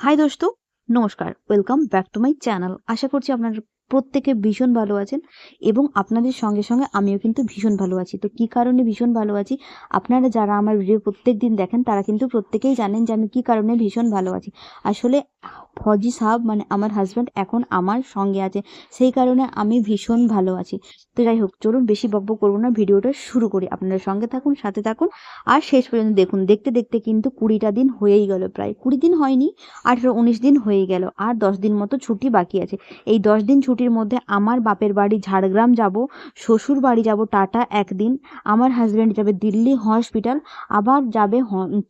High দোস্ত, নমস্কার welcome back to my channel আশা করছি আপনারা প্রত্যেকে ভীষণ ভালো আছেন এবং আপনাদের সঙ্গে সঙ্গে আমিও কিন্তু ভীষণ ভালো আছি। তো কি কারণে ভীষণ ভালো আছি? আপনারা যারা আমার ভিডিও প্রত্যেক দিন দেখেন, তারা কিন্তু প্রত্যেকেই জানেন যে আমি কী কারণে ভীষণ ভালো আছি। আসলে ফজি সাহাব মানে আমার হাজব্যান্ড এখন আমার সঙ্গে আছে। সেই কারণে আমি ভীষণ ভালো আছি। তো যাই হোক, চলুন বেশি বকবক করব না, ভিডিওটা শুরু করি। আপনারা সঙ্গে থাকুন, সাথে থাকুন। আর শেষ পর্যন্ত দেখুন, দেখতে দেখতে কিন্তু কুড়িটা দিন হয়েই গেল প্রায়। কুড়ি দিন হয়নি, আঠেরো উনিশ দিন হয়ে গেল। আর দশ দিন মতো ছুটি বাকি আছে। এই দশ দিন ছুটির মধ্যে আমার বাপের বাড়ি ঝাড়গ্রাম যাব, শ্বশুর বাড়ি যাব টাটা একদিন, আমার হাজব্যান্ড যাবে দিল্লি হসপিটাল আবার যাবে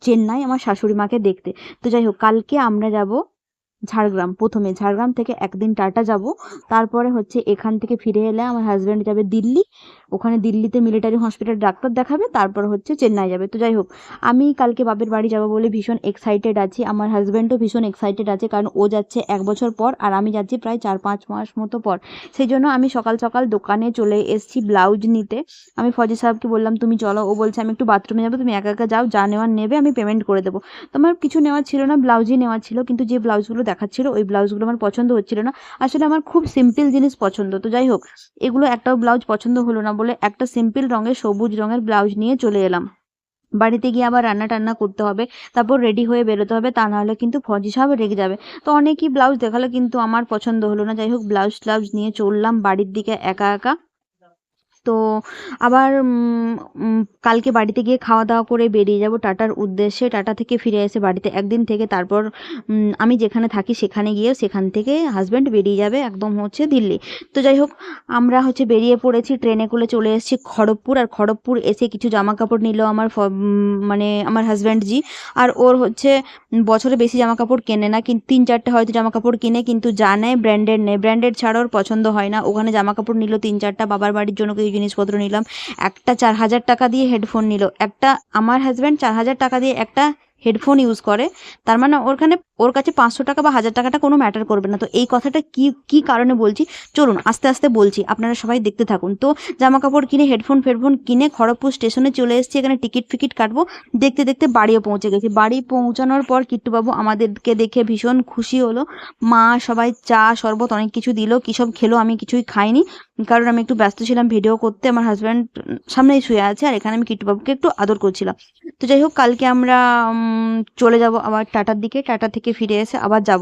চেন্নাই আমার শাশুড়ি মাকে দেখতে। তো যাই হোক, কালকে আমরা যাব ঝাড়গ্রাম, প্রথমে ঝাড়গ্রাম থেকে একদিন টাটা যাব। তারপরে হচ্ছে এখান থেকে ফিরে এলে আমার হাজব্যান্ড যাবে দিল্লি। ওখানে দিল্লিতে মিলিটারি হসপিটাল ডাক্তার দেখাবে, তারপর হচ্ছে চেন্নাই যাবে। তো যাই হোক, আমি কালকে বাপের বাড়ি যাব বলে ভীষণ এক্সাইটেড আছি। আমার হাজব্যান্ডও ভীষণ এক্সাইটেড আছে, কারণ ও যাচ্ছে এক বছর পর আর আমি যাচ্ছি প্রায় চার পাঁচ মাস মতো পর। সেই জন্য আমি সকাল সকাল দোকানে চলে এসেছি ব্লাউজ নিতে। আমি ফজি সাহেবকে বললাম, তুমি চলো। ও বলছে, আমি একটু বাথরুমে যাব, তুমি একা একা যাও, যা নেওয়ার নেবে, আমি পেমেন্ট করে দেবো। তো আমার কিছু নেওয়ার ছিল না ব্লাউজই নেওয়ার ছিল, কিন্তু যে ব্লাউজগুলো দেখাচ্ছিল, ওই ব্লাউজগুলো আমার পছন্দ হচ্ছিল না। আসলে আমার খুব সিম্পল জিনিস পছন্দ, তো যাই হোক, এগুলো একটাও ব্লাউজ পছন্দ হলো না বলে একটা সিম্পল রঙের, সবুজ রঙের ব্লাউজ নিয়ে চলে এলাম। বাড়িতে গিয়ে আবার রান্না টান্না করতে হবে, তারপর রেডি হয়ে বেরোতে হবে, তা নাহলে কিন্তু ফজি সাহেব রেগে যাবে। তো অনেকই ব্লাউজ দেখাল কিন্তু আমার পছন্দ হলো না, যাই হোক ব্লাউজ ট্লাউজ নিয়ে চললাম বাড়ির দিকে একা একা। তো আবার কালকে বাড়িতে গিয়ে খাওয়া দাওয়া করে বেরিয়ে যাব টাটার উদ্দেশ্যে। টাটা থেকে ফিরে এসে বাড়িতে একদিন থেকে তারপর আমি যেখানে থাকি সেখানে গিয়ে সেখান থেকে হাজব্যান্ড বেরিয়ে যাবে একদম হচ্ছে দিল্লি। তো যাই হোক, আমরা হচ্ছে বেরিয়ে পড়েছি, ট্রেনে করে চলে এসেছি খড়গপুর। আর খড়গপুর এসে কিছু জামা কাপড় নিল আমার মানে আমার হাজব্যান্ড জি। আর ওর হচ্ছে বছরে বেশি জামা কাপড় কেনে না কিন্তু তিন চারটে হয়তো জামা কাপড় কিনে, কিন্তু যা নেয় ব্র্যান্ডেড নেয়। ব্র্যান্ডেড ছাড়া ওর পছন্দ হয় না। ওখানে জামা কাপড় নিল তিন চারটা বাবার বাড়ির জন্য কিছু জিনিসপত্র নিলাম। একটা চার হাজার টাকা দিয়ে হেডফোন নিল। একটা আমার হাজব্যান্ড চার হাজার টাকা দিয়ে একটা হেডফোন ইউজ করে, তার মানে ওখানে ওর কাছে পাঁচশো টাকা বা হাজার টাকাটা কোনো ম্যাটার করবে না। তো এই কথাটা কি কি কারণে বলছি? চলুন, আস্তে আস্তে বলছি, আপনারা সবাই দেখতে থাকুন। তো জামা কাপড় কিনে হেডফোন ফেডফোন কিনে খড়গপুর স্টেশনে চলে এসেছি, এখানে টিকিট ফিকিট কাটবো। দেখতে দেখতে বাড়িও পৌঁছে গেছি। বাড়ি পৌঁছানোর পর কিট্টুবাবু আমাদেরকে দেখে ভীষণ খুশি হলো। মা সবাই চা, শরবত অনেক কিছু দিল। কী সব খেলো আমি কিছুই খাইনি, কারণ আমি একটু ব্যস্ত ছিলাম ভিডিও করতে। আমার হাজব্যান্ড সামনেই শুয়ে আছে আর এখানে আমি কিট্টুবাবুকে একটু আদর করছিলাম। তো যাই হোক, কালকে আমরা চলে যাব আবার টাটার দিকে, টাটা থেকে ফিরে এসে আবার যাব।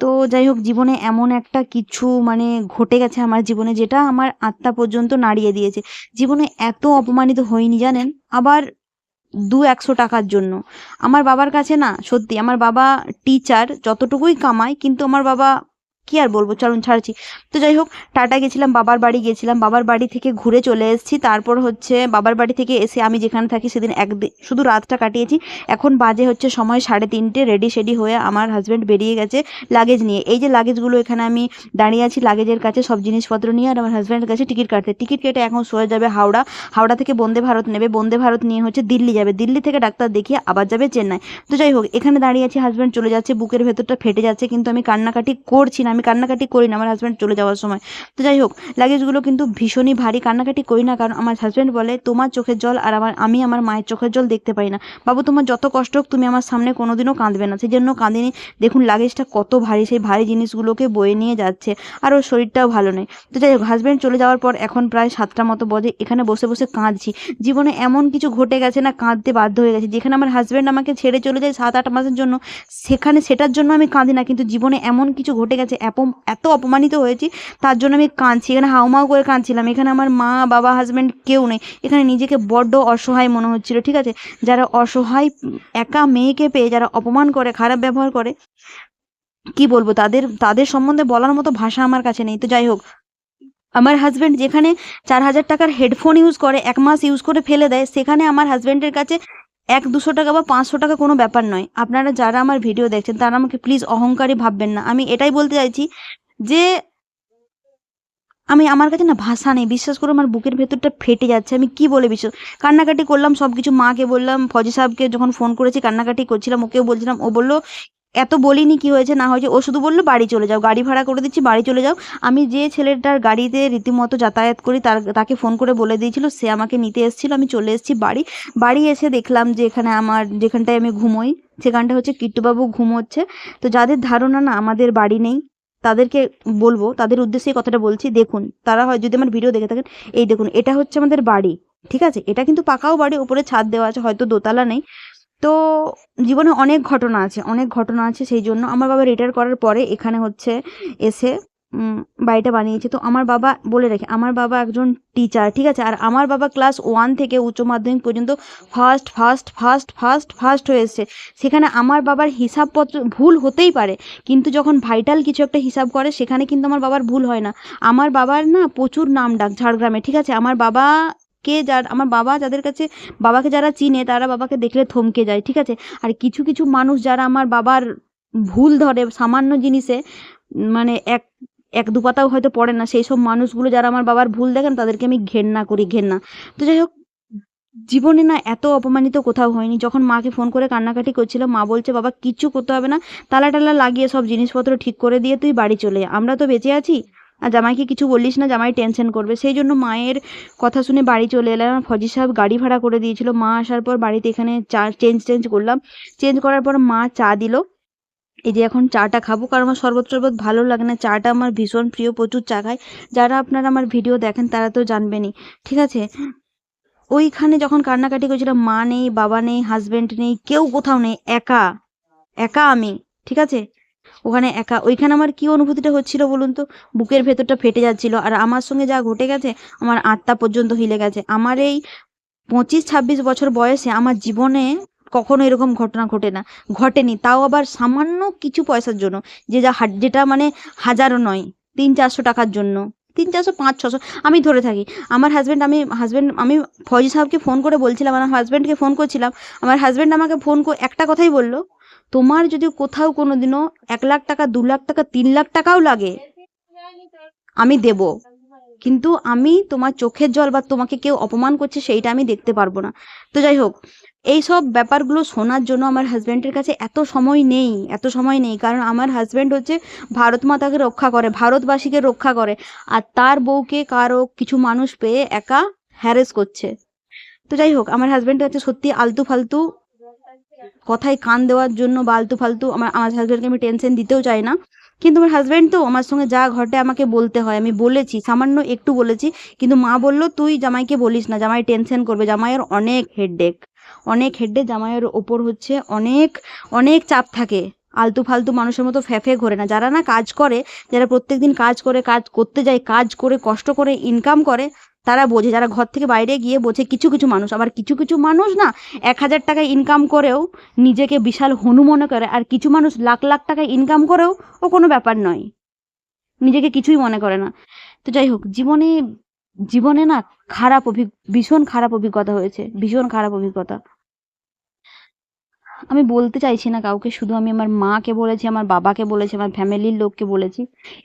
তো যাই হোক, জীবনে এমন একটা কিছু মানে ঘটে গেছে আমার জীবনে, যেটা আমার আত্মা পর্যন্ত নাড়িয়ে দিয়েছে। জীবনে এত অপমানিত হইনি, জানেন? আবার দু একশো টাকার জন্য। আমার বাবার কাছে না, সত্যি, আমার বাবা টিচার যতটুকুই কামায়, কিন্তু আমার বাবা কি আর বলব? চলুন ছাড়ছি। তো যাই হোক, টাটা গেছিলাম, বাবার বাড়ি গেছিলাম। বাবার বাড়ি থেকে ঘুরে চলে এসেছি। তারপর হচ্ছে বাবার বাড়ি থেকে এসে আমি যেখানে থাকি সেদিন একদিন, শুধু রাতটা কাটিয়েছি। এখন বাজে হচ্ছে সময় সাড়ে তিনটে রেডি সেডি হয়ে আমার হাজব্যান্ড বেরিয়ে গেছে লাগেজ নিয়ে। এই যে লাগেজগুলো এখানে আমি দাঁড়িয়ে আছি লাগেজের কাছে, সব জিনিসপত্র নিয়ে আর আমার হাজব্যান্ডের কাছে টিকিট কাটতে। টিকিট কেটে এখন সোজা যাবে হাওড়া। হাওড়া থেকে বন্দে ভারত নেবে। বন্দে ভারত নিয়ে হচ্ছে দিল্লি যাবে। দিল্লি থেকে ডাক্তার দেখিয়ে আবার যাবে চেন্নাই। তো যাই হোক, এখানে দাঁড়িয়ে আছি হাজব্যান্ড চলে যাচ্ছে, বুকের ভেতরটা ফেটে যাচ্ছে, কিন্তু আমি কান্নাকাটি করছি না। আমি কান্নাকাটি করি না, আমার হাজব্যান্ড চলে যাওয়ার সময়। তো যাই হোক লাগেজগুলো কিন্তু ভীষণই ভারী, কান্নাকাটি করি না, কারণ আমার হাজব্যান্ড বলে, তোমার চোখের জল আর আমার, আমি আমার মায়ের চোখের জল দেখতে পাই না। বাবু, তোমার যত কষ্ট হোক, তুমি আমার সামনে কোনোদিনও কাঁদবে না। সেই জন্য কাঁদিনি। দেখুন লাগেজটা কত ভারী, সেই ভারী জিনিসগুলোকে বয়ে নিয়ে যাচ্ছে, আর ওর শরীরটাও ভালো নেই। তো যাই হোক হাজব্যান্ড চলে যাওয়ার পর এখন প্রায় সাতটা মতো বজে, এখানে বসে বসে কাঁদছি। জীবনে এমন কিছু ঘটে গেছে না, কাঁদতে বাধ্য হয়ে গেছে। যেখানে আমার হাজব্যান্ড আমাকে ছেড়ে চলে যায় সাত আট মাসের জন্য, সেখানে সেটার জন্য আমি কাঁদি না, কিন্তু জীবনে এমন কিছু ঘটে গেছে এত অপমানিত হয়েছি, তার জন্য আমি কাঁদছি। এখানে হাউমাউ করে কাঁদছিলাম। এখানে আমার মা, বাবা হাজব্যান্ড কেউ নেই। এখানে নিজেকে বড্ড অসহায় মনে হচ্ছিল, ঠিক আছে? যারা অসহায়, একা মেয়েকে পেয়ে, যারা অপমান করে, খারাপ ব্যবহার করে, কি বলব? তাদের তাদের সম্বন্ধে বলার মতো ভাষা আমার কাছে নেই। তো যাই হোক, আমার হাজব্যান্ড যেখানে চার হাজার টাকার হেডফোন ইউজ করে, এক মাস ইউজ করে ফেলে দেয়, সেখানে আমার হাজব্যান্ডের কাছে এক দুশো টাকা বা পাঁচশো টাকা কোনো ব্যাপার নয়। আপনারা যারা আমার ভিডিও দেখছেন, তারা আমাকে প্লিজ অহংকারী ভাববেন না। আমি এটাই বলতে চাইছি যে, আমি আমার কাছে না ভাষা নেই। বিশ্বাস করে আমার বুকের ভেতরটা ফেটে যাচ্ছে। আমি কি বলে বিশ্বাস, কান্নাকাটি করলাম সব কিছু মাকে বললাম, ফজি সাহেবকে যখন ফোন করেছি, কান্নাকাটি করছিলাম, ওকেও বলছিলাম, ও বলল এত বলিনি কি হয়েছে, না হয়েছে ও শুধু বলল, বাড়ি চলে যাও, গাড়ি ভাড়া করে দিচ্ছি, বাড়ি চলে যাও। আমি যে ছেলেটার গাড়িতে রীতিমতো যাতায়াত করি, তার, তাকে ফোন করে বলে দিয়েছিল, সে আমাকে নিতে এসেছিল, আমি চলে এসেছি বাড়ি। বাড়ি এসে দেখলাম যে এখানে আমার, যেখানটায় আমি ঘুমোই, সেখানটা হচ্ছে কিট্টুবাবু ঘুমোচ্ছে। তো যাদের ধারণা না, আমাদের বাড়ি নেই, তাদেরকে বলব, তাদের উদ্দেশ্যে কথাটা বলছি, দেখুন, তারা হয়, যদি আমার ভিডিও দেখে থাকেন, এই দেখুন, এটা হচ্ছে আমাদের বাড়ি, ঠিক আছে? এটা কিন্তু পাকাও বাড়ি উপরে ছাদ দেওয়া আছে, হয়তো দোতলা নেই। তো জীবনে অনেক ঘটনা আছে, অনেক ঘটনা আছে সেই জন্য আমার বাবা রিটায়ার করার পরে এখানে হচ্ছে এসে বাড়িটা বানিয়েছে। তো আমার বাবা বলে রাখে, আমার বাবা একজন টিচার ঠিক আছে? আর আমার বাবা ক্লাস ওয়ান থেকে উচ্চ মাধ্যমিক পর্যন্ত first first first first first হয়ে এসছে। সেখানে আমার বাবার হিসাবপত্র ভুল হতেই পারে, কিন্তু যখন ভাইটাল কিছু একটা হিসাব করে, সেখানে কিন্তু আমার বাবার ভুল হয় না। আমার বাবার না প্রচুর নাম ডাক ঝাড়গ্রামে, ঠিক আছে? আমার বাবা কে যার, আমার বাবা যাদের কাছে, বাবাকে যারা চিনে, তারা বাবাকে দেখলে থমকে যায়, ঠিক আছে? আর কিছু কিছু মানুষ যারা আমার বাবার ভুল ধরে সামান্য জিনিসে মানে এক এক দু পাতাও হয়তো পড়ে না, সেই সব মানুষগুলো যারা আমার বাবার ভুল দেখেন, তাদেরকে আমি ঘেন্না করি, ঘেন্না। তো যাই হোক, জীবনে না এত অপমানিত কোথাও হয়নি। যখন মাকে ফোন করে কান্নাকাটি করছিল মা বলছে, বাবা, কিচ্ছু করতে হবে না তালা টালা লাগিয়ে সব জিনিসপত্র ঠিক করে দিয়ে তুই বাড়ি চলে আমরা তো বেঁচে আছি আর জামাইকে কিছু বললিস না, জামাই টেনশন করবে। সেই জন্য মায়ের কথা শুনে বাড়ি চলে এলাম। ফজি সাহেব গাড়ি ভাড়া করে দিয়েছিল। মা আসার পর বাড়িতে এখানে চা চেঞ্জ চেঞ্জ করলাম। চেঞ্জ করার পর মা চা দিল। এই যে এখন চাটা খাব, কারণ আমার শরবত টরবত ভালো লাগে না। চাটা আমার ভীষণ প্রিয়, প্রচুর চা খাই। যারা আপনারা আমার ভিডিও দেখেন, তারা তো জানবেনই। ঠিক আছে? ওইখানে যখন কান্নাকাটি করছিলাম মা নেই, বাবা নেই হাজবেন্ড নেই, কেউ কোথাও নেই, একা একা আমি। ঠিক আছে? ওখানে একা, ওইখানে আমার কি অনুভূতিটা হচ্ছিল বলুন তো? বুকের ভেতরটা ফেটে যাচ্ছিল আর আমার সঙ্গে যা ঘটে গেছে, আমার আত্মা পর্যন্ত হিলে গেছে। আমার এই পঁচিশ ছাব্বিশ বছর বয়সে আমার জীবনে কখনো এরকম ঘটনা ঘটে না, ঘটেনি। তাও আবার সামান্য কিছু পয়সার জন্য, যে যা যেটা মানে হাজারও নয় তিন চারশো টাকার জন্য তিন চারশো পাঁচ ছশো আমি ধরে থাকি। আমার হাজব্যান্ড আমি হাজব্যান্ড আমি ফৌজি সাহেবকে ফোন করে বলছিলাম, আমার হাজব্যান্ডকে ফোন করছিলাম। আমার হাজব্যান্ড আমাকে ফোন একটা কথাই বলল তোমার যদি কোথাও কোনো দিনও এক লাখ টাকা, দু লাখ টাকা, তিন লাখ টাকাও লাগে, আমি দেব। কিন্তু আমি তোমার চোখের জল বা তোমাকে কেউ অপমান করছে সেইটা আমি দেখতে পারব না। তো যাই হোক, এই সব ব্যাপারগুলো শোনার জন্য আমার হাজব্যান্ডের কাছে এত সময় নেই, এত সময় নেই। কারণ আমার হাজব্যান্ড হচ্ছে ভারত মাতাকে রক্ষা করে, ভারতবাসীকে রক্ষা করে। আর তার বউকে কারও কিছু মানুষ পেয়ে একা হ্যারেস করছে। তো যাই হোক, আমার হাজব্যান্ড হচ্ছে সত্যি আলতু ফালতু কথায় কান দেওয়ার জন্য বা আলতু ফালতু আমার আমার হাজব্যান্ডকে আমি টেনশন দিতেও চাই না। কিন্তু আমার হাজব্যান্ড তো আমার সঙ্গে যা ঘটে আমাকে বলতে হয়। আমি বলেছি, সামান্য একটু বলেছি। কিন্তু মা বলল, তুই জামাইকে বলিস না, জামাই টেনশন করবে। জামাইয়ের অনেক হেডডেক অনেক হেডেক জামাইয়ের ওপর হচ্ছে অনেক অনেক চাপ থাকে। আলতু ফালতু মানুষের মতো ফ্যাফে ঘোরে না। যারা না কাজ করে, যারা প্রত্যেকদিন কাজ করে, কাজ করতে যায়, কাজ করে, কষ্ট করে ইনকাম করে তারা বোঝে, যারা ঘর থেকে বাইরে গিয়ে বোঝে কিছু কিছু মানুষ। আবার কিছু কিছু মানুষ না এক হাজার টাকা ইনকাম করেও নিজেকে বিশাল হনু মনে করে, আর কিছু মানুষ লাখ লাখ টাকা ইনকাম করেও ও কোনো ব্যাপার নয়। নিজেকে কিছুই মনে করে না। তো যাই হোক, জীবনে জীবনে না খারাপ অভিজ্ঞ ভীষণ খারাপ অভিজ্ঞতা হয়েছে, ভীষণ খারাপ অভিজ্ঞতা। আমি বলতে চাইছি না কাউকে, শুধু আমি আমার মাকে বলেছি, আমার বাবাকে বলেছি, আমার ফ্যামিলির লোককে বলেছি।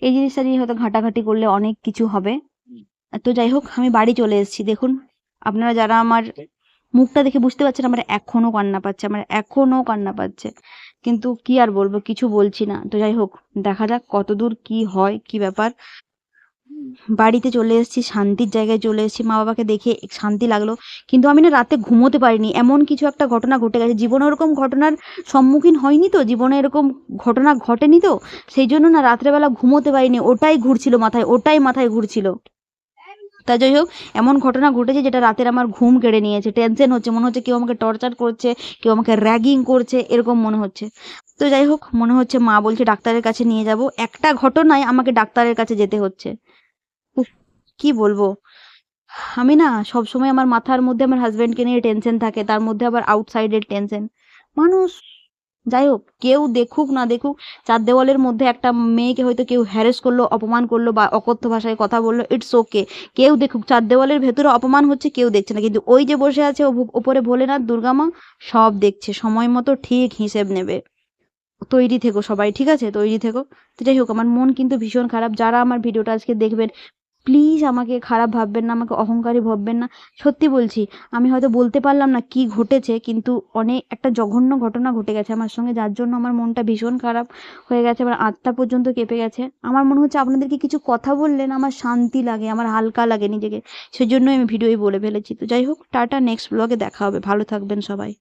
এই জিনিসটা নিয়ে হয়তো ঘাটাঘাটি করলে অনেক কিছু হবে। তো যাই হোক আমি বাড়ি চলে এসেছি। দেখুন, আপনারা যারা আমার মুখটা দেখে বুঝতে পারছেন, আমার এখনও কান্না পাচ্ছে, আমার এখনও কান্না পাচ্ছে। কিন্তু কি আর বলব, কিছু বলছি না। তো যাই হোক দেখা যাক কতদূর কি হয়, কি ব্যাপার। বাড়িতে চলে এসেছি, শান্তির জায়গায় চলে এসেছি। মা বাবাকে দেখে শান্তি লাগল। কিন্তু আমি না রাতে ঘুমোতে পারিনি। এমন কিছু একটা ঘটনা ঘটে গেছে। জীবনে ওরকম ঘটনার সম্মুখীন হয়নি তো? জীবনে এরকম ঘটনা ঘটেনি তো? সেই জন্য না রাত্রেবেলা ঘুমোতে পারিনি। ওটাই ঘুরছিল মাথায়, ওটাই মাথায় ঘুরছিল। তা যাই হোক, এমন ঘটনা ঘটেছে যেটা রাতের আমার ঘুম কেড়ে নিয়েছে। টেনশন হচ্ছে, মনে হচ্ছে কেউ আমাকে টর্চার করছে, কেউ আমাকে র্যাগিং করছে, এরকম মনে হচ্ছে। তো যাই হোক, মনে হচ্ছে মা বলছে ডাক্তারের কাছে নিয়ে যাব। একটা ঘটনায় আমাকে ডাক্তারের কাছে যেতে হচ্ছে। কি বলব? আমি না সব সময় আমার মাথার মধ্যে আমার হাজবেন্ডকে নিয়ে টেনশন থাকে, তার মধ্যে আবার আউটসাইডের টেনশন মানুষ যাই হোক, কেউ দেখুক না দেখুক, চার দেওয়ালের মধ্যে একটা মেয়েকে হয়তো কেউ হ্যারেস করল, অপমান করল বা অকথ্য ভাষায় কথা বলল ইটস ওকে কেউ দেখুক, চার দেওয়ালের ভেতরে অপমান হচ্ছে, কেউ দেখছে না। কিন্তু ওই যে বসে আছে ওপরে ভোলেনাথ দুর্গামা সব দেখছে, সময় মতো ঠিক হিসেব নেবে। তৈরি থেকো সবাই, ঠিক আছে? তৈরি থেকো। তো যাই হোক, আমার মন কিন্তু ভীষণ খারাপ। যারা আমার ভিডিওটা আজকে দেখবেন প্লিজ আমাকে খারাপ ভাববেন না, আমাকে অহংকারী ভাববেন না। সত্যি বলছি, আমি হয়তো বলতে পারলাম না কি ঘটেছে, কিন্তু অনেক একটা জঘন্য ঘটনা ঘটে গেছে আমার সঙ্গে, যার জন্য আমার মনটা ভীষণ খারাপ হয়ে গেছে, আমার আত্মা পর্যন্ত কেঁপে গেছে। আমার মনে হচ্ছে আপনাদেরকে কিছু কথা বললেন, আমার শান্তি লাগে, আমার হালকা লাগে নিজেকে। সেজন্যই আমি ভিডিওই বলে ফেলেছি। তো যাই হোক, টাটা নেক্সট ব্লগে দেখা হবে। ভালো থাকবেন সবাই।